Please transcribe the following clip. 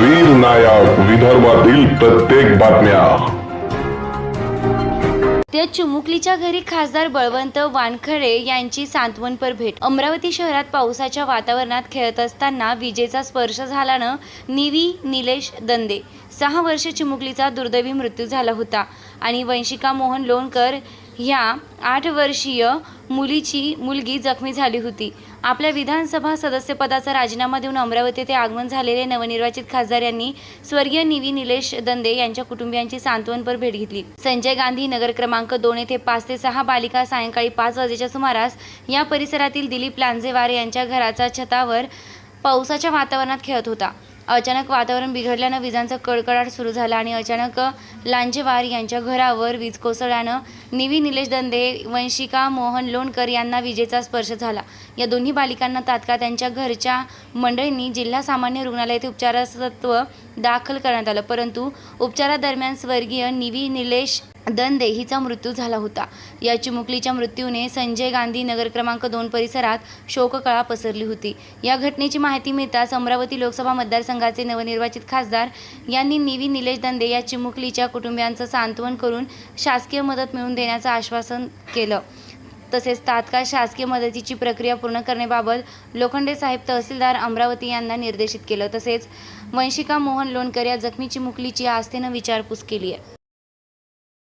वीर नायक विदर्भातील प्रत्येक बातम्या. त्या चिमुकलीच्या घरी खासदार बळवंत वानखडे यांची सांत्वनपर भेट. अमरावती शहरात पावसाच्या वातावरणात खेळत असताना विजेचा स्पर्श झाल्यानं निवी निलेश दंदे सहा वर्ष चिमुकलीचा दुर्दैवी मृत्यू झाला होता. आणि वंशिका मोहन लोणकर ह्या आठ वर्षीय मुलीची मुलगी जखमी झाली होती. आपल्या विधानसभा सदस्यपदाचा राजीनामा देऊन अमरावती येथे आगमन झालेले नवनिर्वाचित खासदार यांनी स्वर्गीय निवी निलेश दंदे यांच्या कुटुंबियांची सांत्वनपर भेट घेतली. संजय गांधी नगर क्रमांक दोन येथे पाच ते सहा बालिका सायंकाळी पाच वाजेच्या सुमारास या परिसरातील दिलीप लांजेवार यांच्या घराच्या छतावर पावसाच्या वातावरणात खेळत होता. अचानक वातावरण बिघडल्यानं विजांचा कडकडाट सुरू झाला आणि अचानक लांजेवार यांच्या घरावर वीज कोसळल्यानं निवी निलेश दंदे वंशिका मोहन लोणकर यांना विजेचा स्पर्श झाला. या दोन्ही बालिकांना तात्काळ त्यांच्या घरच्या मंडळींनी जिल्हा सामान्य रुग्णालयात येथे उपचारासत्व दाखल करण्यात आलं. परंतु उपचारादरम्यान स्वर्गीय निवी निलेश दंदे हिचा मृत्यू झाला होता. या चिमुकलीच्या मृत्यूने संजय गांधी नगर क्रमांक दोन परिसरात शोककळा पसरली होती. या घटनेची माहिती मिळताच अमरावती लोकसभा मतदारसंघाचे नवनिर्वाचित खासदार यांनी निवी निलेश दंदे या चिमुकलीच्या कुटुंबियांचं सांत्वन करून शासकीय मदत मिळवून देण्याचं आश्वासन केलं. तसेच तात्काळ शासकीय मदतीची प्रक्रिया पूर्ण करण्याबाबत लोखंडे साहेब तहसीलदार अमरावती यांना निर्देशित केलं. तसेच वंशिका मोहन लोणकर या जखमी चिमुकलीची आस्थेनं विचारपूस केली आहे.